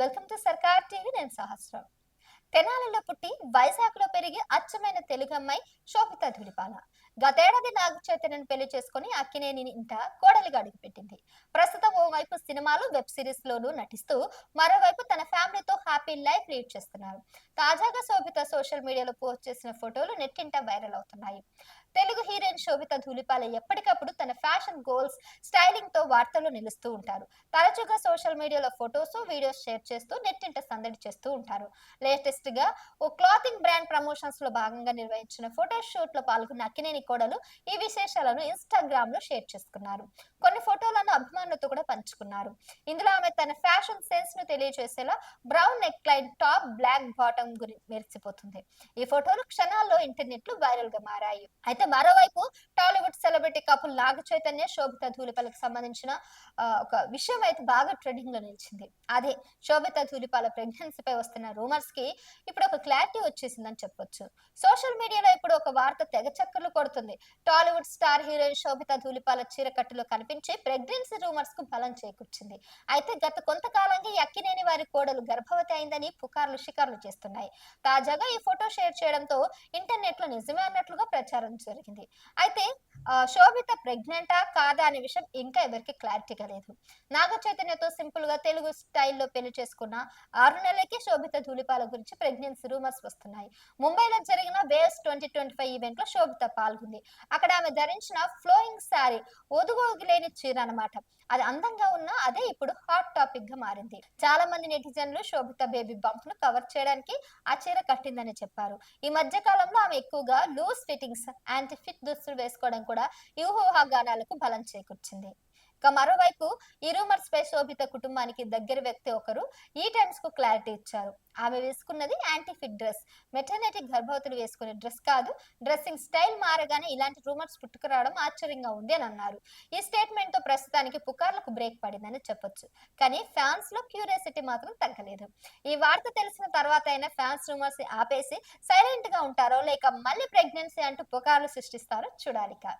Welcome to సర్కార్ TV నేను సహస్రం. తెనాలలో పుట్టి వైజాగ్లో పెరిగి అచ్చమైన తెలుగు అమ్మాయి శోభిత ధుడిపాల గతేడాది నాగ చైతన్యను పెళ్ళి చేసుకుని అక్కినేని ఇంట కోడలిగా అడుగుపెట్టింది. ప్రస్తుతం ఓవైపు సినిమాలు వెబ్ సిరీస్ లోనూ నటిస్తూ మరోవైపు తన ఫ్యామిలీతో హ్యాపీ లైఫ్ లీడ్ చేస్తున్నారు. తాజాగా శోభిత సోషల్ మీడియాలో పోస్ట్ చేసిన ఫోటోలు నెట్టింట వైరల్ అవుతున్నాయి. తెలుగు హీరోయిన్ శోభిత ధూళిపాల ఎప్పటికప్పుడు తన ఫ్యాషన్ గోల్స్ స్టైలింగ్తో వార్తల్లో నిలుస్తూ ఉంటారు. తరచుగా సోషల్ మీడియాలో ఫొటోస్ వీడియోస్ షేర్ చేస్తూ నెట్టింట సందడి చేస్తూ ఉంటారు. లేటెస్ట్గా ఓ క్లాతింగ్ బ్రాండ్ ప్రమోషన్స్లో భాగంగా నిర్వహించిన ఫోటో షూట్లో పాల్గొన్న అక్కినేని కోడలు ఈ విశేషాలను ఇన్స్టాగ్రామ్లో షేర్ చేసుకున్నారు. కొన్ని ఫోటోలను అభిమానులతో కూడా పంచుకున్నారు. ఇందులో ఆమె తన ఫ్యాషన్ సెన్స్ను తెలియజేసేలా brown neck line top black bottom గురి మెరిసిపోతుంది. ఈ ఫోటోలు క్షణాల్లో ఇంటర్నెట్లో వైరల్గా మారాయి. అయితే మరోవైపు టాలీవుడ్ నాగ చైతన్య శోభిత ధూళిపాలకు సంబంధించిన ఒక విషయం అయితే బాగా ట్రెండింగ్లో నిలిచింది. అదే శోభిత ధూళిపాల ప్రెగ్నెన్సీపై వస్తున్న రూమర్స్కి ఇప్పుడు ఒక క్లారిటీ వచ్చేసిందని చెప్పొచ్చు. సోషల్ మీడియాలో ఇప్పుడు ఒక వార్త తెగ చక్కర్లు కొడుతుంది. Tollywood star heroine Sobhita Dhulipala చీరకట్టులో కనిపించి ప్రెగ్నెన్సీ రూమర్స్కు బలం చేకూర్చింది. అయితే గత కొంతకాలంగా ఈ అక్కినేని వారి కోడలు గర్భవతి అయిందని పుకార్లు షికార్లు చేస్తున్నాయి. తాజాగా ఈ ఫోటో షేర్ చేయడంతో ఇంటర్నెట్లో నిజమే అన్నట్లుగా ప్రచారం జరిగింది. అయితే శోభిత ప్రెగ్నెంటా కాదా అనే విషయం ఇంకా ఎవరికి క్లారిటీగా లేదు. నాగ చైతన్యతో సింపుల్గా తెలుగు స్టైల్లో పెళ్ళి చేసుకున్న ఆరు నెలలకి శోభిత ధూళిపాల గురించి ప్రెగ్నెన్సీ రూమర్స్ వస్తున్నాయి. ముంబైలో జరిగిన వేవ్స్ ట్వంటీ ట్వంటీ ఫైవ్ ఈవెంట్లో శోభిత పాల్గొంది. అక్కడ ఆమె ధరించిన ఫ్లోయింగ్ శారీ ఒదుగోగిలేని చీర అన్నమాట. అది అందంగా ఉన్నా అదే ఇప్పుడు హాట్ టాపిక్గా మారింది. చాలా మంది నెటిజన్లు శోభిత బేబీ బంప్ను కవర్ చేయడానికి ఆ చీర కట్టిందని చెప్పారు. ఈ మధ్య కాలంలో ఆమె ఎక్కువగా లూజ్ ఫిట్టింగ్స్ యాంటీ ఫిట్ దుస్తులు వేసుకోవడం కూడా యూహో ఊహాగానాలకు బలం చేకూర్చింది. ఇక మరోవైపు ఈ రూమర్స్ పై శోభిత కుటుంబానికి దగ్గర వ్యక్తి ఒకరు ఈ టైమ్స్కు క్లారిటీ ఇచ్చారు. ఆమె వేసుకున్నది యాంటీ ఫిట్ డ్రెస్. మెటర్నిటీ గర్భవతులు వేసుకునే డ్రెస్ కాదు డ్రెస్సింగ్ స్టైల్ మారగానే ఇలాంటి రూమర్స్ పుట్టుకురావడం ఆశ్చర్యంగా ఉంది అని అన్నారు. ఈ స్టేట్మెంట్తో ప్రస్తుతానికి పుకార్లకు బ్రేక్ పడిందని చెప్పొచ్చు. కానీ ఫ్యాన్స్లో క్యూరియాసిటీ మాత్రం తగ్గలేదు. ఈ వార్త తెలిసిన తర్వాత అయినా ఫ్యాన్స్ రూమర్స్ ఆపేసి సైలెంట్గా ఉంటారో లేక మళ్ళీ ప్రెగ్నెన్సీ అంటూ పుకార్లు సృష్టిస్తారో చూడాలిక.